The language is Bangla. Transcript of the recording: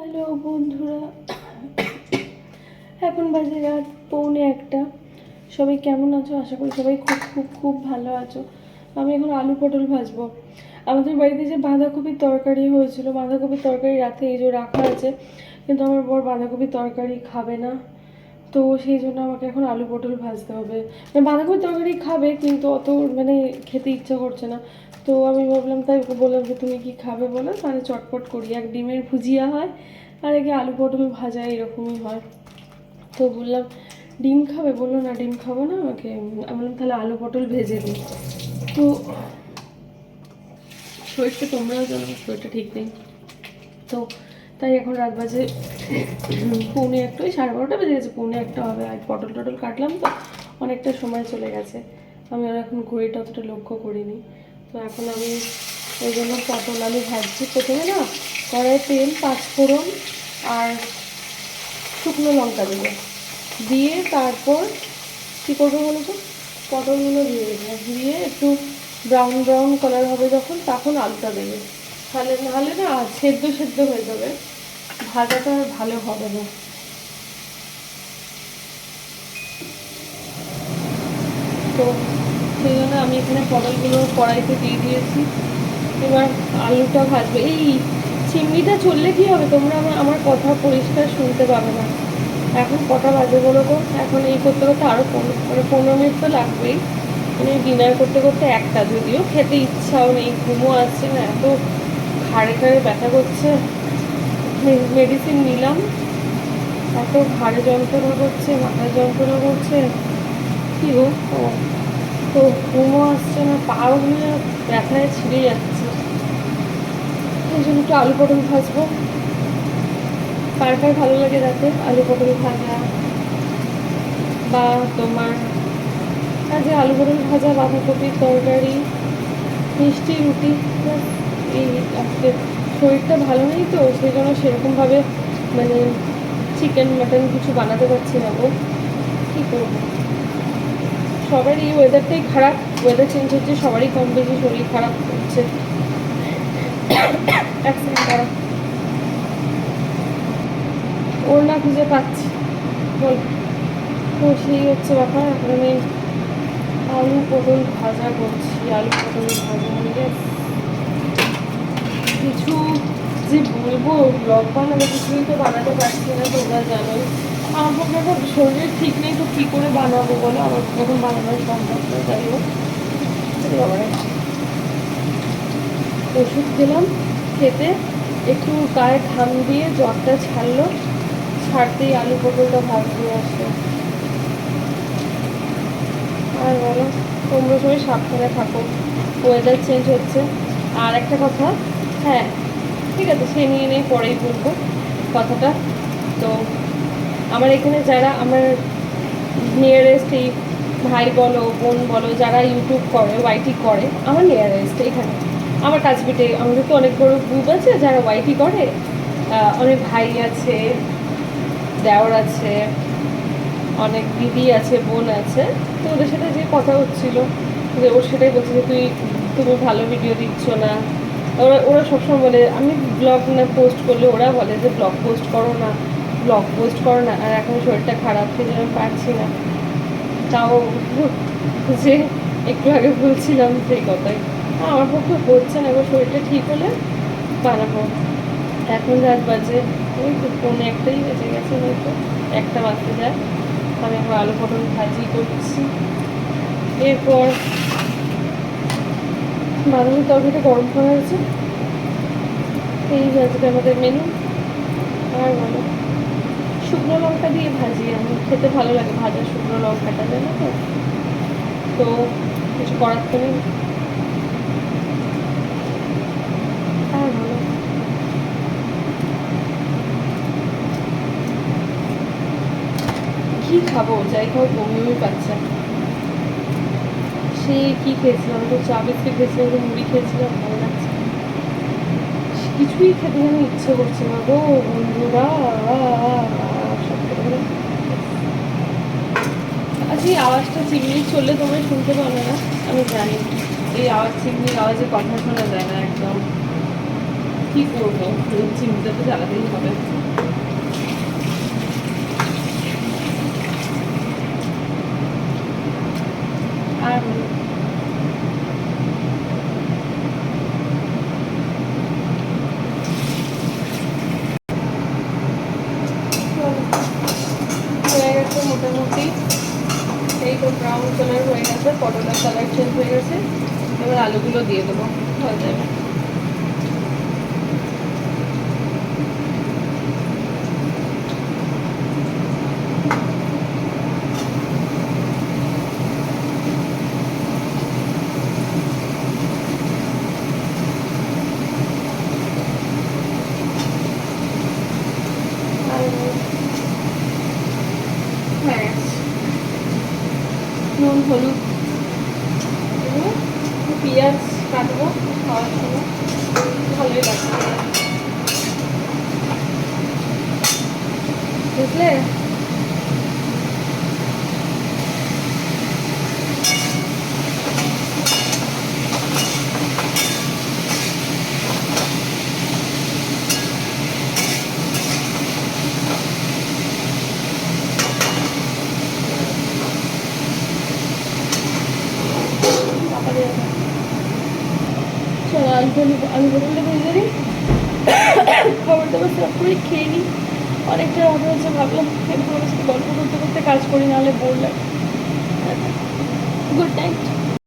হ্যালো বন্ধুরা, এখন বাজে রাত পৌনে একটা। সবাই কেমন আছো? আশা করি সবাই খুব খুব খুব ভালো আছো। আমি এখন আলু পটল ভাজবো। আমাদের বাড়িতে যে বাঁধাকপির তরকারি হয়েছিল, বাঁধাকপির তরকারি রাতে এই যে রাখা আছে, কিন্তু আমার বর বাঁধাকপির তরকারি খাবে না। তো সেই জন্য আমাকে এখন আলু পটল ভাজতে হবে। মানে বাঁধাকপির তরকারি খাবে, কিন্তু অত মানে খেতে ইচ্ছা করছে না। তো আমি ভাবলাম, তাই ওকে বললাম যে, তুমি কি খাবে বলো? তাহলে চটপট করি। এক ডিমের ভুজিয়া হয়, আর একে আলু পটল ভাজা এরকমই হয়। তো বললাম, ডিম খাবে? বলল, না, ডিম খাব না, আমাকে আমি বললাম, তাহলে আলু পটল ভেজে দিই। তো শরীরটা তোমরাও জানো, শরীরটা ঠিক নেই। তো তাই এখন রাত বাজে পৌনে একটা ওই সাড়ে বারোটা বেজে গেছে, পৌনে একটা হবে, আর পটল টটল কাটলাম তো, অনেকটা সময় চলে গেছে। আমি আর এখন ঘড়িটা অতটা লক্ষ্য করিনি। তো এখন আমি ওই জন্য পটল, আলু ভাজছি প্রথমে না কড়াই তেল, পাঁচফোড়ন আর শুকনো লঙ্কা দেবো। দিয়ে তারপর কী করব বলো তো? পটলগুলো দিয়ে দেবো। দিয়ে একটু ব্রাউন ব্রাউন কালার হবে যখন, তখন আলুটা দেবে। তাহলে, নাহলে না, সেদ্ধ সেদ্ধ হয়ে যাবে। ভাজাটা ভালো হবে না। তো সেই জন্য আমি এখানে পটলগুলো কড়াইতে দিয়ে দিয়েছি। এবার আলুটা ভাজবে। এই চিমনিটা চললে কি হবে? তোমরা আমার কথা পরিষ্কার শুনতে পাবে না। এখন কটা বাজে বলো তো? এখন এই করতে করতে আরও মানে পনেরো মিনিট তো লাগবেই। মানে ডিনার করতে করতে একটা, যদিও খেতে ইচ্ছাও নেই, ঘুমও আসছে না, এত ঘাড়ে ঘাড়ে ব্যথা করছে। মেডিসিন নিলাম। এত ঘাড়ে যন্ত্রণা করছে মাথায় যন্ত্রণা করছে। কি গো? তো ঘুমও আসছে না, পাও নিয়ে ব্যথায় ছিঁড়ে যাচ্ছে। এই জন্য একটু আলু পটল ভাজবো। কার কার ভালো লাগে রাতে আলু পটল ভাজা বা তোমার যে আলু পটল ভাজা, বাঁধাকপির তরকারি, মিষ্টি রুটি এই আজকে শরীরটা ভালো নেই তো, সেই জন্য সেরকমভাবে মানে চিকেন মাটন কিছু বানাতে পারছি না গো। কী করব? সবারই ওয়েদারটাই খারাপ। ওয়েদার চেঞ্জ হচ্ছে, সবারই কম বেশি শরীর খারাপ হচ্ছে। ওর না খুঁজে পাচ্ছি। বল। তো সেই হচ্ছে ব্যাপার। আমি আলু পটল ভাজা করছি, আলু পটল ভাজা নিয়ে কিছু যে বলব ব্লগ বানাবো কিছুই তো বানাতে পারছি না তোমরা জানোই। আমার পক্ষে এখন শরীর ঠিক নেই, তো কী করে বানাবো বলো? আমার এখন বানানো সম্ভব না, যাই হোক। ওষুধ খেলাম, খেতে একটু গায়ে ঘাম দিয়ে জ্বরটা ছাড়লো, ছাড়তেই আলু পটলটা ভাগ দিয়ে আসলো। আর বলো, তোমরা সবাই সাবধানে থাকো ওয়েদার চেঞ্জ হচ্ছে। আর একটা কথা হ্যাঁ ঠিক আছে, সে নিয়ে নিয়ে পরেই বলব কথাটা। তো আমার এখানে যারা আমার নিয়ারেস্ট এই ভাই বলো, বোন বলো, যারা ইউটিউব করে ওয়াইটি করে, আমার নিয়ারেস্ট এখানে। আমার কাছপিটে আমাদের তো অনেক বড় গ্রুপ আছে, যারা ওয়াইটি করে অনেক ভাই আছে, দেওর আছে, অনেক দিদি আছে, বোন আছে, তো ওদের সাথে যে কথা হচ্ছিল, যে ওর সেটাই বলছে যে, তুই, তুমি ভালো ভিডিও দিচ্ছ না। ওরা ওরা সবসময় বলে, আমি ব্লগ না পোস্ট করলে ওরা বলে যে ব্লগ পোস্ট করো না ব্লগ পোস্ট করো না, আর এখন শরীরটা খারাপ জন্য আমি পারছি না। তাও যে একটু আগে বলছিলাম সেই কথাই। আমার পক্ষে হচ্ছে না, এবার শরীরটা ঠিক হলে বানাবো। এখন রাত বাজে ওই পৌনে একটাই বেঁচে গেছে হয়তো, একটা বাজতে যায়। আমি এখন আলু পটল ভাজি করছি। এরপর বাঁধাকপির তরকারিটা গরম করা হয়েছে। এই আজকে আমাদের মেনু আর বলো শুকনো লঙ্কা দিয়ে ভাজি। আমি খেতে ভালো লাগে ভাজা শুকনো লঙ্কাটা, জানো তো? তো কিছু করার তো নেই। কি খাব, যাই খাব বমি পাচ্ছে। সে কি খেয়েছিলাম? তো চা বিস্কিট খেয়েছিলাম, তো মুড়ি খেয়েছিলাম, ভালো লাগছে কিছুই খেতে যেন ইচ্ছে করছে না গো, বন্ধুরা। করে। আচ্ছা এই আওয়াজটা চিমনি চললে তোমরা শুনতে পাবে না, আমি জানি। এই আওয়াজ, চিমনির আওয়াজে কথা শোনা যায় না একদম। কি করব? চিমনিটা তো জ্বালাতেই হবে আর বলো। চলো। হয়ে গেছে মোটামুটি এই তো ব্রাউন কালার হয়ে গেছে পটলের কালার চেঞ্জ হয়ে গেছে। এবার আলুগুলো দিয়ে দেবো, হয়ে যাবে। গেছে। নুন হলুদ পেঁয়াজ কাটবো খাওয়ার জন্য। ভালোই লাগবে বুঝলে তারপরে আলু আলু ভেজে খাবার দাবার সব করে খেয়ে নিই অনেকটা রাত হয়েছে ভাবলাম একটু গল্প করতে করতে কাজ করি নাহলে বোর লাগে গুড নাইট